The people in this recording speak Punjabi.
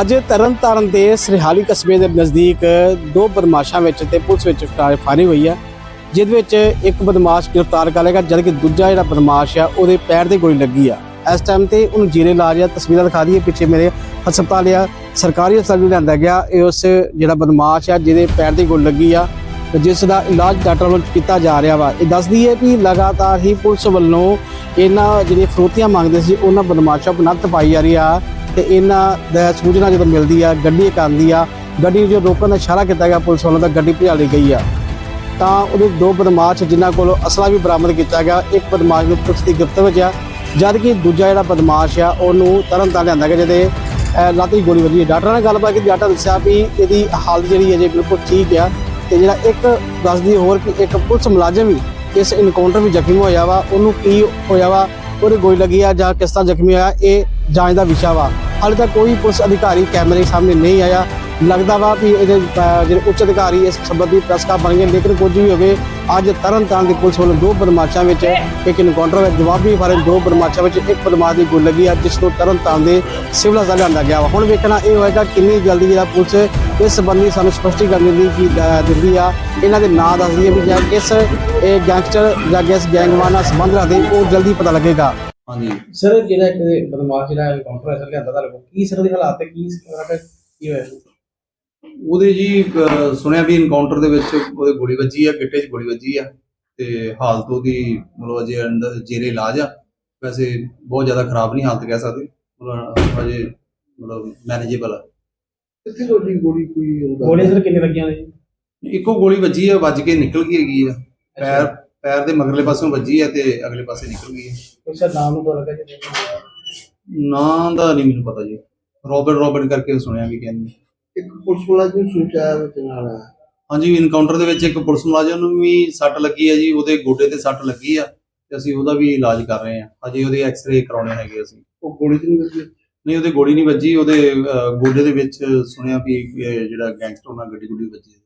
ਅੱਜ ਤਰਨਤਾਰਨ ਦੇ ਸਰਹਾਲੀ ਕਸਬੇ ਦੇ ਨਜ਼ਦੀਕ ਦੋ ਬਦਮਾਸ਼ਾਂ ਵਿੱਚ ਤੇ ਪੁਲਿਸ ਵਿੱਚ ਫਾ- ਫਾਇਰਿੰਗ ਹੋਈ ਆ, ਜਿਹਦੇ ਵਿੱਚ ਇੱਕ ਬਦਮਾਸ਼ ਗ੍ਰਿਫਤਾਰ ਕਰ ਲਿਆ ਜਦਕਿ ਦੂਜਾ ਜਿਹੜਾ ਬਦਮਾਸ਼ ਆ, ਉਹਦੇ ਪੈਰ ਤੇ ਗੋਲੀ ਲੱਗੀ ਆ। ਇਸ ਟਾਈਮ ਤੇ ਉਹਨੂੰ ਜੀਰੇ ਇਲਾਜ ਆ, ਤਸਵੀਰਾਂ ਦਿਖਾ ਦਈਏ, ਪਿੱਛੇ ਮੇਰੇ ਹਸਪਤਾਲ ਆ, ਸਰਕਾਰੀ ਹਸਪਤਾਲ ਨੂੰ ਲਿਆਂਦਾ ਗਿਆ, ਇਹ ਉਸ ਜਿਹੜਾ ਬਦਮਾਸ਼ ਆ, ਜਿਹਦੇ ਪੈਰ ਤੇ ਗੋਲੀ ਲੱਗੀ ਆ, ਤੇ ਜਿਸ ਦਾ ਇਲਾਜ ਡਾਕਟਰ ਵੱਲੋਂ ਕੀਤਾ ਜਾ ਰਿਹਾ ਵਾ। ਇਹ ਦੱਸਦੀ ਹੈ ਕਿ ਲਗਾਤਾਰ ਹੀ ਪੁਲਿਸ ਵੱਲੋਂ ਇਹਨਾਂ ਜਿਹੜੇ ਫਰੋਤੀਆਂ ਮੰਗਦੇ ਸੀ, ਉਹਨਾਂ ਬਦਮਾਸ਼ਾਂ ਨੂੰ ਨੱਥ ਪਾਈ ਜਾ ਰਹੀ ਆ। ਤੇ ਇਹਨਾਂ ਦਾ ਸੂਚਨਾ ਜਦੋਂ ਮਿਲਦੀ ਆ ਗੱਡੀ ਇੱਕ ਆਉਂਦੀ ਆ ਗੱਡੀ ਨੂੰ ਜੋ ਰੋਕਣ ਦਾ ਇਸ਼ਾਰਾ ਕੀਤਾ ਗਿਆ ਪੁਲਿਸ ਵੱਲੋਂ ਤਾਂ ਗੱਡੀ ਭਜਾ ਲਈ ਗਈ ਆ। ਤਾਂ ਉਹਦੇ ਦੋ ਬਦਮਾਸ਼ ਜਿਨ੍ਹਾਂ ਕੋਲੋਂ ਅਸਲਾ ਵੀ ਬਰਾਮਦ ਕੀਤਾ ਗਿਆ ਇੱਕ ਬਦਮਾਸ਼ ਨੂੰ ਪੁਲਿਸ ਦੀ ਗ੍ਰਿਫਤ ਵਿੱਚ ਆ ਜਦ ਕਿ ਦੂਜਾ ਜਿਹੜਾ ਬਦਮਾਸ਼ ਆ ਉਹਨੂੰ ਤਰਨ ਤਾਰਨ ਲਿਆਂਦਾ ਗਿਆ ਜਿਹਦੇ ਅਹ, ਲੱਤ ਦੀ ਗੋਲੀ ਵੱਜੀ। ਡਾਕਟਰ ਨਾਲ ਗੱਲਬਾਤ ਕੀਤੀ ਡਾਕਟਰ ਦੱਸਿਆ ਵੀ ਇਹਦੀ ਹਾਲਤ ਜਿਹੜੀ ਹੈ ਜੇ ਬਿਲਕੁਲ ਠੀਕ ਆ ਤੇ ਜਿਹੜਾ ਇੱਕ ਦੱਸਦੀ ਹੋਰ ਕਿ ਇੱਕ ਪੁਲਿਸ ਮੁਲਾਜ਼ਮ ਵੀ ਇਸ ਇਨਕਾਊਂਟਰ ਵਿੱਚ ਜ਼ਖਮੀ ਹੋਇਆ ਵਾ ਉਹਨੂੰ ਕੀ ਹੋਇਆ ਵਾ ਉਹਦੇ ਗੋਲੀ ਲੱਗੀ ਆ ਜਾਂ ਕਿਸ ਤਰ੍ਹਾਂ ਜ਼ਖਮੀ ਹੋਇਆ ਇਹ ਜਾਂਚ ਦਾ ਵਿਸ਼ਾ ਵਾ। ਹਾਲੇ ਤੱਕ ਕੋਈ ਪੁਲਿਸ ਅਧਿਕਾਰੀ ਕੈਮਰੇ ਸਾਹਮਣੇ ਨਹੀਂ ਆਇਆ। ਲੱਗਦਾ ਵਾ ਵੀ ਇਹਦੇ ਜਿਹੜੇ ਉੱਚ ਅਧਿਕਾਰੀ ਇਸ ਸੰਬੰਧੀ ਪ੍ਰਸਕਾ ਬਣ ਗਏ ਲੇਕਿਨ ਕੁਝ ਵੀ ਹੋਵੇ, ਅੱਜ ਤਰਨਤਾਰਨ ਦੀ ਪੁਲਿਸ ਵੱਲੋਂ ਦੋ ਬਦਮਾਸ਼ਾਂ ਵਿੱਚ ਇੱਕ ਇਨਕਾਊਂਟਰ ਵਿੱਚ ਜਵਾਬੀ ਫਾਰੇ ਦੋ ਬਦਮਾਸ਼ਾਂ ਵਿੱਚ ਇੱਕ ਬਦਮਾਸ਼ ਦੀ ਗੋਲ ਲੱਗੀ ਆ, ਜਿਸ ਨੂੰ ਤਰਨਤਾਰਨ ਦੇ ਸਿਵਲ ਹਸਪਤਾਲ ਲਿਆਂਦਾ ਗਿਆ ਵਾ। ਹੁਣ ਵੇਖਣਾ ਇਹ ਹੋਏਗਾ ਕਿੰਨੀ ਜਲਦੀ ਜਿਹੜਾ ਪੁਲਿਸ ਇਸ ਸੰਬੰਧੀ ਸਾਨੂੰ ਸਪਸ਼ਟੀਕਰਨ ਦਿੰਦੀ ਕੀ ਦਿੰਦੀ ਆ। ਇਹਨਾਂ ਦੇ ਨਾਂ ਦੱਸਦੀ ਹੈ ਵੀ ਜਾਂ ਕਿਸ, ਇਹ ਗੈਂਗਸਟਰ ਜਾਂ ਕਿਸ ਗੈਂਗਵਾਨ ਨਾਲ ਸੰਬੰਧ ਰੱਖਦੇ, ਉਹ ਜਲਦੀ ਪਤਾ ਲੱਗੇਗਾ। ਹਾਂਜੀ। ਸਰ ਜਿਹੜਾ ਇੱਕ ਬਦਮਾਸ਼ ਜਿਹੜਾ ਇਨਕਾਊਂਟਰ ਅਸਰ ਲਿਆਂਦਾ ਤੁਹਾਡੇ ਕੋਲ ਕੀ ਸਰ ਦੇ ਹਾਲਾਤ ਤੇ ਕੀ ਕੀ ਹੋਇਆ ਉਹਦੇ ਜੀ ਅਹ, ਸੁਣਿਆ ਵੀ ਇਨਕਾਊਂਟਰ ਦੇ ਵਿੱਚ ਉਹਦੇ ਗੋਲੀ ਵੱਜੀ ਆ ਗਿੱਟੇ 'ਚ ਗੋਲੀ ਵੱਜੀ ਆ ਤੇ ਹਾਲਤ ਉਹਦੀ ਮਤਲਬ ਅਜੇ ਅੰਦਰ ਜੇਰੇ ਇਲਾਜ ਆ। ਵੈਸੇ ਬਹੁਤ ਜ਼ਿਆਦਾ ਖਰਾਬ ਨਹੀਂ ਹਾਲਤ ਕਹਿ ਸਕਦੇ। ਮਤਲਬ ਅਜੇ ਮਤਲਬ ਮੈਨੇਜੇਬਲ ਆ। ਕਿੱਥੇ ਤੁਹਾਡੀ ਗੋਲੀ ਕੋਈ ਗੋਲੀ ਸਰ ਕਿੰਨੇ ਲੱਗੀਆਂ ਨੇ ਇੱਕੋ ਗੋਲੀ ਵੱਜੀ ਆ ਵੱਜ ਕੇ ਨਿਕਲ ਗਈ ਹੈਗੀ ਆ। ਪੈਰ ਪੈਰ ਦੇ ਮਗਰਲੇ ਪਾਸੋਂ ਵੱਜੀ ਆ ਤੇ ਅਗਲੇ ਪਾਸੇ ਨਿਕਲ ਗਈ ਕੋਈ ਸਰ ਨਾਮ ਨੂੰ ਲੱਗਾ ਜੀ ਨਾਂ ਦਾ ਨਹੀਂ ਮੈਨੂੰ ਪਤਾ ਜੀ। ਰੋਬਰਟ ਰੋਬਰਟ ਕਰਕੇ ਸੁਣਿਆ ਵੀ ਕਹਿੰਦੇ ਇੱਕ ਪੁਲਿਸ ਮੁਲਾਜ਼ਮ ਸੂਚਾ ਵਿੱਚ ਨਾਲ ਆ। ਹਾਂਜੀ ਇਨਕਾਊਂਟਰ ਦੇ ਵਿੱਚ ਇੱਕ ਪੁਲਿਸ ਮੁਲਾਜ਼ਮ ਨੂੰ ਵੀ ਸੱਟ ਲੱਗੀ ਹੈ ਜੀ ਉਹਦੇ ਗੋਡੇ ਤੇ ਸੱਟ ਲੱਗੀ ਆ ਤੇ ਅਸੀਂ ਉਹਦਾ ਵੀ ਇਲਾਜ ਕਰ ਰਹੇ ਹਾਂ। ਅਜੇ ਉਹਦੇ ਐਕਸ-ਰੇ ਕਰਾਉਣੇ ਹੈਗੇ ਅਸੀਂ। ਉਹ ਗੋਲੀ ਨਹੀਂ ਵੱਜੀ? ਨਹੀਂ ਉਹਦੇ ਗੋਲੀ ਨਹੀਂ ਵੱਜੀ ਉਹਦੇ ਅਹ, ਗੋਡੇ ਦੇ ਵਿੱਚ ਸੁਣਿਆ ਵੀ ਜਿਹੜਾ ਗੈਂਗਸਟਰ ਨਾਲ ਗੱਡੀ ਗੁੱਡੀ ਵੱਜੀ ਹੈ।